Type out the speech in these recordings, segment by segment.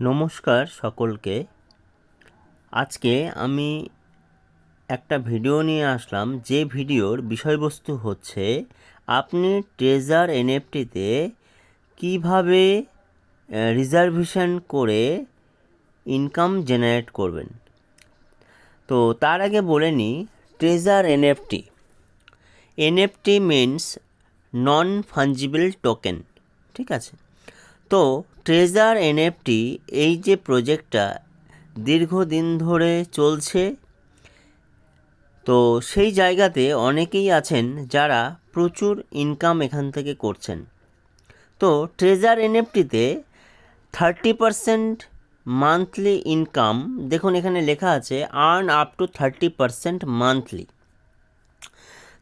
নমস্কার সকলকে। আজকে আমি একটা ভিডিও নিয়ে আসলাম, যে ভিডিওর বিষয়বস্তু হচ্ছে, আপনি ট্রেজার এনএফটিতে কীভাবে রিজার্ভেশন করে ইনকাম জেনারেট করবেন। তো তার আগে বলে নিই treasure NFT NFT means non fungible token ঠিক আছে? তো ট্রেজার এনএফটি এই যে প্রজেক্টটা দীর্ঘদিন ধরে চলছে, তো সেই জায়গাতে অনেকেই আছেন যারা প্রচুর ইনকাম এখান থেকে করছেন। তো ট্রেজার এনএফটিতে থার্টি পারসেন্ট মান্থলি ইনকাম দেখুন এখানে লেখা আছে earn up to thirty percent monthly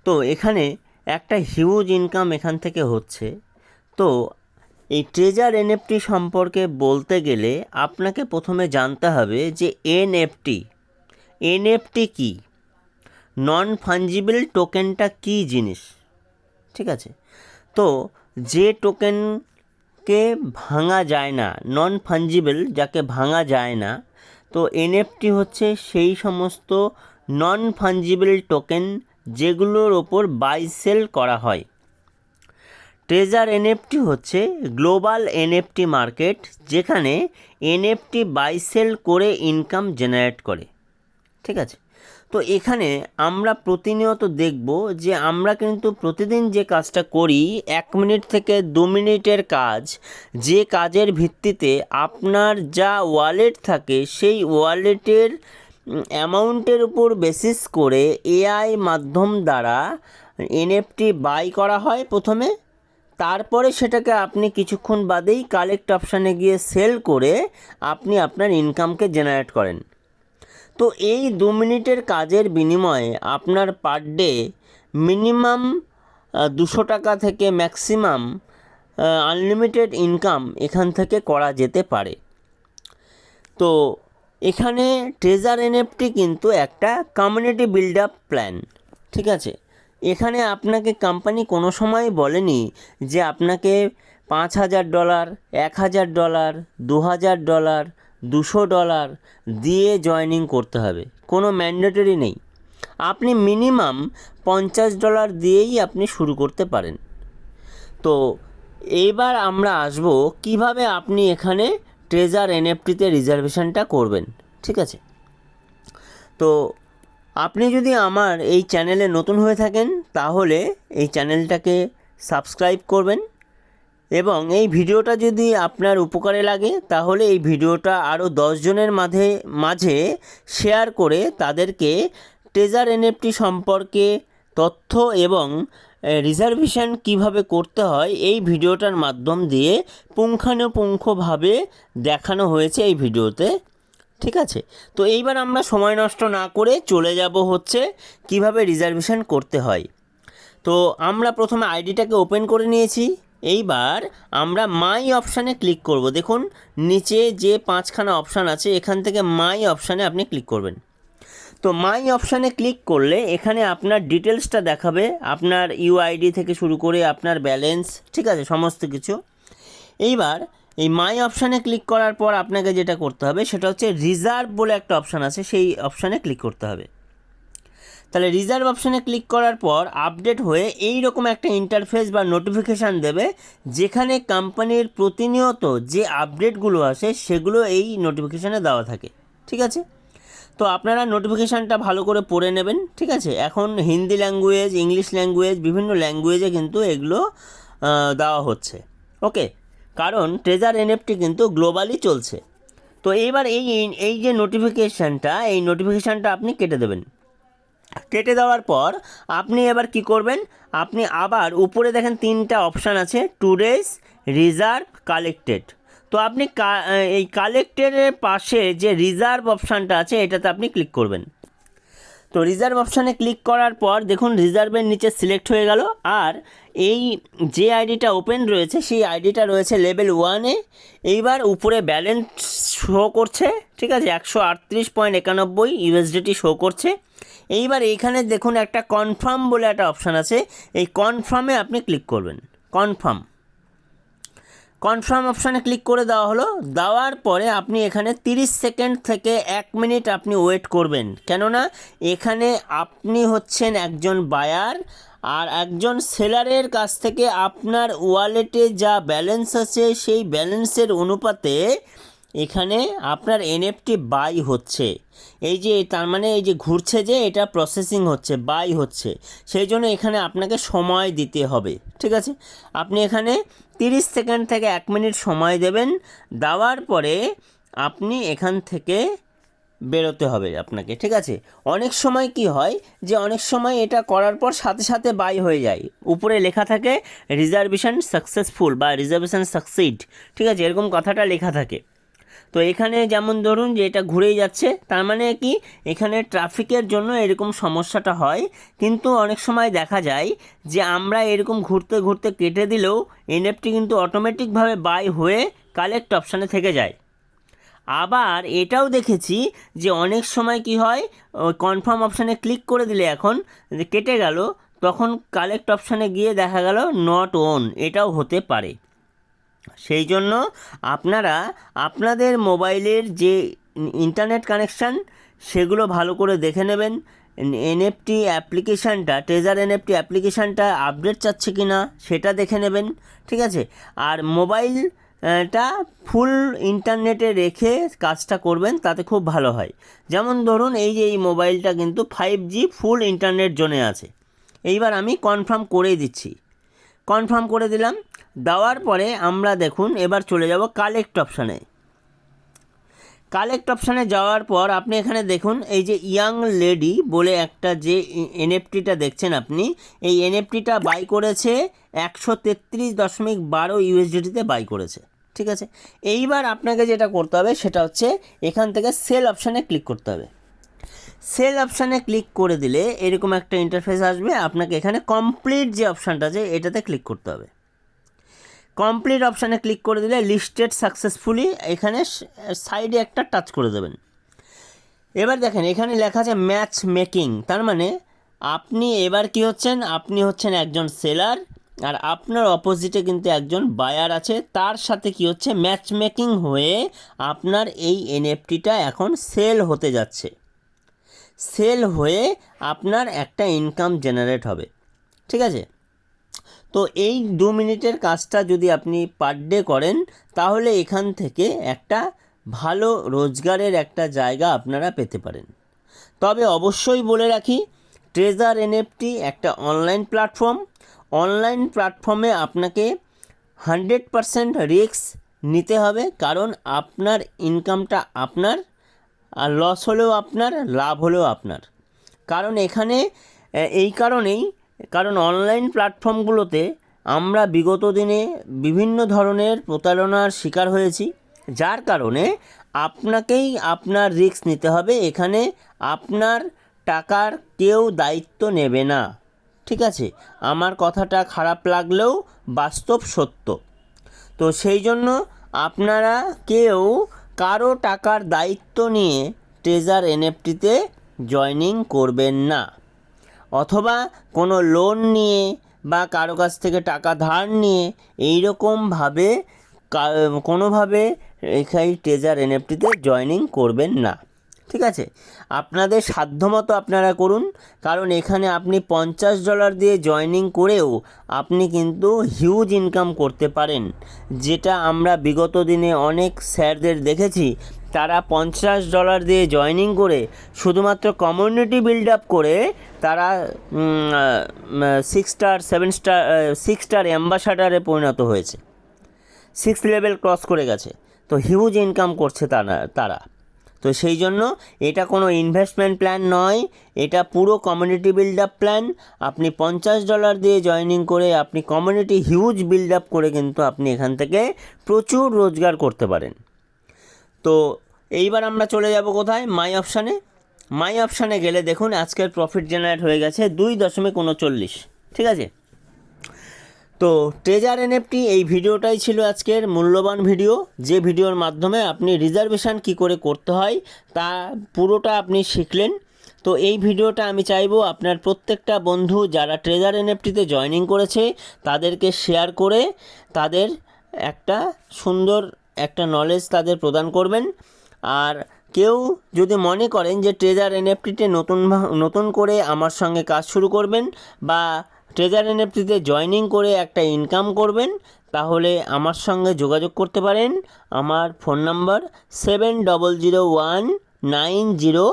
তো এখানে একটা হিউজ ইনকাম এখান থেকে হচ্ছে। তো এই ট্রেজার এনএফটি সম্পর্কে বলতে গেলে আপনাকে প্রথমে জানতে হবে যে এনএফটি এনএফটি কি? নন ফাঞ্জিবল টোকেনটা কি জিনিস? ঠিক আছে? তো যে টোকেনকে ভাঙা যায় না নন ফাঞ্জিবল যাকে ভাঙা যায় না, তো এনএফটি হচ্ছে সেই সমস্ত নন ফাঞ্জিবল টোকেন যেগুলোর ওপর বাই সেল করা হয়। ট্রেজার এনএফটি হচ্ছে গ্লোবাল এনএফটি মার্কেট যেখানে এনএফটি বাই সেল করে ইনকাম জেনারেট করে। ঠিক আছে? তো এখানে আমরা প্রতিনিয়ত দেখব যে আমরা কিন্তু প্রতিদিন যে কাজটা করি, এক মিনিট থেকে দু মিনিটের কাজ, যে কাজের ভিত্তিতে আপনার যা ওয়ালেট থাকে, সেই ওয়ালেটের অ্যামাউন্টের উপর বেসিস করে এআই মাধ্যম দ্বারা এনএফটি বাই করা হয় প্রথমে। তারপরে সেটাকে আপনি কিছুক্ষণ বাদেই কালেক্ট অপশানে গিয়ে সেল করে আপনি আপনার ইনকামকে জেনারেট করেন। তো এই দু মিনিটের কাজের বিনিময়ে আপনার পার ডে মিনিমাম দুশো টাকা থেকে ম্যাক্সিমাম আনলিমিটেড ইনকাম এখান থেকে করা যেতে পারে। তো এখানে ট্রেজার এনএফটি কিন্তু একটা কমিউনিটি বিল্ড আপ প্ল্যান ঠিক আছে? এখানে আপনাকে কোম্পানি কোনো সময় বলেনি যে আপনাকে পাঁচ হাজার ডলার এক হাজার ডলার দু হাজার ডলার দুশো ডলার দিয়ে জয়নিং করতে হবে। কোনো ম্যান্ডেটরি নেই। আপনি মিনিমাম পঞ্চাশ ডলার দিয়েই আপনি শুরু করতে পারেন। তো এইবার আমরা আসব কীভাবে আপনি এখানে ট্রেজার এনএফটিতে রিজার্ভেশনটা করবেন। ঠিক আছে? তো আপনি যদি আমার এই চ্যানেলে নতুন হয়ে থাকেন, তাহলে এই চ্যানেলটাকে সাবস্ক্রাইব করবেন এবং এই ভিডিওটা যদি আপনার উপকারে লাগে, তাহলে এই ভিডিওটা আরও দশজনের মাঝে মাঝে শেয়ার করে তাদেরকে ট্রেজার এনএফটি সম্পর্কে তথ্য এবং রিজার্ভেশন কীভাবে করতে হয়, এই ভিডিওটার মাধ্যম দিয়ে পুঙ্খানুপুঙ্খভাবে দেখানো হয়েছে এই ভিডিওতে। ঠিক আছে? তো এইবার আমরা সময় নষ্ট না করে চলে যাব হচ্ছে কীভাবে রিজার্ভেশন করতে হয়। তো আমরা প্রথমে আইডিটাকে ওপেন করে নিয়েছি। এইবার আমরা মাই অপশানে ক্লিক করব। দেখুন, নিচে যে পাঁচখানা অপশান আছে, এখান থেকে মাই অপশানে আপনি ক্লিক করবেন। তো মাই অপশানে ক্লিক করলে এখানে আপনার ডিটেলসটা দেখাবে, আপনার ইউআইডি থেকে শুরু করে আপনার ব্যালেন্স ঠিক আছে, সমস্ত কিছু। এইবার এই মাই অপশানে ক্লিক করার পর আপনাকে যেটা করতে হবে, সেটা হচ্ছে রিজার্ভ বলে একটা অপশান আছে, সেই অপশানে ক্লিক করতে হবে। তাহলে রিজার্ভ অপশানে ক্লিক করার পর আপডেট হয়ে এই রকম একটা ইন্টারফেস বা নোটিফিকেশান দেবে, যেখানে কোম্পানির প্রতিনিয়ত যে আপডেটগুলো আসে, সেগুলো এই নোটিফিকেশানে দেওয়া থাকে। ঠিক আছে? তো আপনারা নোটিফিকেশানটা ভালো করে পড়ে নেবেন, ঠিক আছে? এখন হিন্দি ল্যাঙ্গুয়েজ ইংলিশ ল্যাঙ্গুয়েজ বিভিন্ন ল্যাঙ্গুয়েজে কিন্তু এগুলো দেওয়া হচ্ছে। ওকে কারণ ট্রেজার এনএফটি কিন্তু গ্লোবালি চলছে। তো এইবার এই এই যে নোটিফিকেশানটা এই নোটিফিকেশানটা আপনি কেটে দেবেন। কেটে দেওয়ার পর আপনি এবার কি করবেন? আপনি আবার উপরে দেখেন তিনটা অপশান আছে টুডেস রিজার্ভ কালেক্টেড তো আপনি এই কালেক্টেডের পাশে যে রিজার্ভ অপশানটা আছে, এটাতে আপনি ক্লিক করবেন। তো রিজার্ভ অপশানে ক্লিক করার পর দেখুন রিজার্ভের নিচে সিলেক্ট হয়ে গেল। আর এই যে আইডিটা ওপেন রয়েছে, সেই আইডিটা রয়েছে লেভেল ওয়ানে এইবার উপরে ব্যালেন্স শো করছে, ঠিক আছে? একশো আটত্রিশ পয়েন্ট একানব্বই ইউএসডিটি শো করছে। এইবার এইখানে দেখুন একটা কনফার্ম বলে একটা অপশান আছে। এই কনফার্মে আপনি ক্লিক করবেন। কনফার্ম কনফার্ম অপশানে ক্লিক করে দেওয়া হলো। দেওয়ার পরে আপনি এখানে 30 সেকেন্ড থেকে এক মিনিট আপনি ওয়েট করবেন। কেননা এখানে আপনি হচ্ছেন একজন বায়ার আর একজন সেলারের কাছ থেকে আপনার ওয়ালেটে যা ব্যালেন্স আছে, সেই ব্যালেন্সের অনুপাতে এখানে আপনার এনএফটি বাই হচ্ছে। এই যে, তার মানে এই যে ঘুরছে যে, এটা প্রসেসিং হচ্ছে বাই হচ্ছে। সেই জন্য এখানে আপনাকে সময় দিতে হবে, ঠিক আছে? আপনি এখানে তিরিশ সেকেন্ড থেকে এক মিনিট সময় দেবেন, দেওয়ার পরে আপনি এখান থেকে বেরোতে হবে আপনাকে, ঠিক আছে? অনেক সময় কি হয় যে, অনেক সময় এটা করার পর সাথে সাথে বাই হয়ে যায়। উপরে লেখা থাকে রিজার্ভেশন সাকসেসফুল বা রিজার্ভেশন সাকসিড ঠিক আছে? এরকম কথাটা লেখা থাকে। তো এখানে যেমন ধরুন যে এটা ঘুরেই যাচ্ছে, তার মানে কি এখানে ট্রাফিকের জন্য এরকম সমস্যাটা হয়। কিন্তু অনেক সময় দেখা যায় যে আমরা এরকম ঘুরতে ঘুরতে কেটে দিলেও এনএফটি কিন্তু অটোমেটিকভাবে বাই হয়ে কালেক্ট অপশানে থেকে যায়। আবার এটাও দেখেছি যে অনেক সময় কি হয় কনফার্ম অপশানে ক্লিক করে দিলে এখন কেটে গেল, তখন কালেক্ট অপশানে গিয়ে দেখা গেল নট ওন এটাও হতে পারে। সেই জন্য আপনারা আপনাদের মোবাইলের যে ইন্টারনেট কানেকশান, সেগুলো ভালো করে দেখে নেবেন। এনএফটি অ্যাপ্লিকেশানটা ট্রেজার এনএফটি অ্যাপ্লিকেশানটা আপডেট চাচ্ছে কি না সেটা দেখে নেবেন, ঠিক আছে? আর মোবাইল টা ফুল ইন্টারনেটে রেখে কাজটা করবেন, তাতে খুব ভালো হয়। যেমন ধরুন, এই যে এই মোবাইলটা কিন্তু ফাইভ জি ফুল ইন্টারনেট জোনে আছে। এইবার আমি কনফার্ম করেই দিচ্ছি। কনফার্ম করে দিলাম। দেওয়ার পরে আমরা দেখুন, এবার চলে যাব কালেক্ট অপশানে কালেক্ট অপশানে যাওয়ার পর আপনি এখানে দেখুন, এই যে ইয়াং লেডি বলে একটা যে এনএফটিটা দেখছেন আপনি, এই এনএফটিটা বাই করেছে একশো তেত্রিশ দশমিক বারো ইউএসডিটিতে বাই করেছে, ঠিক আছে? এইবার আপনাকে যেটা করতে হবে সেটা হচ্ছে এখান থেকে সেল অপশানে ক্লিক করতে হবে। সেল অপশানে ক্লিক করে দিলে এরকম একটা ইন্টারফেস আসবে, আপনাকে এখানে কমপ্লিট যে অপশানটা আছে, এটাতে ক্লিক করতে হবে। কমপ্লিট অপশানে ক্লিক করে দিলে লিস্টেড সাকসেসফুলি এখানে সাইডে একটা টাচ করে দেবেন। এবার দেখেন, এখানে লেখা আছে ম্যাচ মেকিং তার মানে আপনি এবার কি হচ্ছেন? আপনি হচ্ছেন একজন সেলার আর আপনার অপোজিটে কিন্তু একজন বায়ার আছে। তার সাথে কি হচ্ছে? ম্যাচ মেকিং হয়ে আপনার এই এনএফটিটা এখন সেল হতে যাচ্ছে। সেল হয়ে আপনার একটা ইনকাম জেনারেট হবে। ঠিক আছে? তো এই দু মিনিটের কাজটা যদি আপনি পার ডে করেন, তাহলে এখান থেকে একটা ভালো রোজগারের একটা জায়গা আপনারা পেতে পারেন। তবে অবশ্যই বলে রাখি ট্রেজার এনএফটি একটা অনলাইন প্ল্যাটফর্ম অনলাইন প্ল্যাটফর্মে আপনাকে হান্ড্রেড পারসেন্ট রিস্ক নিতে হবে, কারণ আপনার ইনকামটা আপনার, আর লস হলেও আপনার, লাভ হলেও আপনার। কারণ এখানে এই কারণেই কারণ অনলাইন প্ল্যাটফর্মগুলোতে আমরা বিগত দিনে বিভিন্ন ধরনের প্রতারণার শিকার হয়েছি, যার কারণে আপনাকেই আপনার রিস্ক নিতে হবে, এখানে আপনার টাকার কেউ দায়িত্ব নেবে না। ঠিক আছে? আমার কথাটা খারাপ লাগলেও বাস্তব সত্য। তো সেই জন্য আপনারা কেউ কারও টাকার দায়িত্ব নিয়ে ট্রেজার এনএফটিতে জয়নিং করবেন না। অথবা কোনো লোন নিয়ে বা কারও কাছ থেকে টাকা ধার নিয়ে এই রকমভাবে কোনোভাবে এখানে ট্রেজার এনএফটিতে জয়নিং করবেন না। ঠিক আছে? আপনাদের সাধ্যমতো আপনারা করুন, কারণ এখানে আপনি পঞ্চাশ ডলার দিয়ে জয়নিং করেও আপনি কিন্তু হিউজ ইনকাম করতে পারেন। যেটা আমরা বিগত দিনে অনেক স্যারদের দেখেছি তারা পঞ্চাশ ডলার দিয়ে জয়নিং করে শুধুমাত্র কমিউনিটি বিল্ড আপ করে তারা six star seven star six star অ্যাম্বাসাডারে পরিণত হয়েছে। সিক্স লেভেল ক্রস করে গেছে। তো হিউজ ইনকাম করছে তারা তারা। তো সেই জন্য এটা কোনো ইনভেস্টমেন্ট প্ল্যান নয়, এটা পুরো কমিউনিটি বিল্ড আপ প্ল্যান আপনি পঞ্চাশ ডলার দিয়ে জয়েনিং করে আপনি কমিউনিটি হিউজ বিল্ড আপ করে কিন্তু আপনি এখান থেকে প্রচুর রোজগার করতে পারেন। তো এইবার আমরা চলে যাব কোথায়? মাই অপশানে মাই অপশানে গেলে দেখুন, আজকের প্রফিট জেনারেট হয়ে গেছে দুই দশমিক উনচল্লিশ। ঠিক আছে? তো ট্রেজার এনএফটি এই ভিডিওটাই ছিল আজকের মূল্যবান ভিডিও। যে ভিডিওর মাধ্যমে আপনি রিজার্ভেশন কি করে করতে হয়, তা পুরোটা আপনি শিখলেন। তো এই ভিডিওটা আমি চাইব আপনার প্রত্যেকটা বন্ধু যারা ট্রেজার এনএফটিতে জয়েনিং করেছে, তাদেরকে শেয়ার করে তাদের একটা সুন্দর একটা নলেজ তাদের প্রদান করবেন। আর কেউ যদি মনে করেন যে ট্রেজার এনএফটিতে নতুন নতুন করে আমার সঙ্গে কাজ শুরু করবেন বা ট্রেজার এনএফটিতে জয়নিং করে একটা ইনকাম করবেন, তাহলে আমার সঙ্গে যোগাযোগ করতে পারেন। আমার phone number seven double zero one nine zero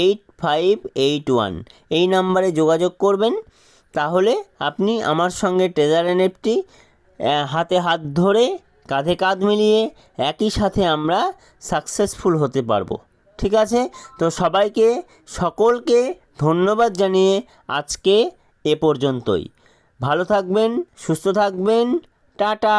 eight five eight one এই নাম্বারে যোগাযোগ করবেন। তাহলে আপনি আমার সঙ্গে ট্রেজার এনএফটি হাতে হাত ধরে কাঁধে কাঁধ মিলিয়ে একই সাথে আমরা সাকসেসফুল হতে পারব। ঠিক আছে? তো সবাইকে, সকলকে ধন্যবাদ জানিয়ে আজকে এ পর্যন্তই। ভালো থাকবেন, সুস্থ থাকবেন, টাটা!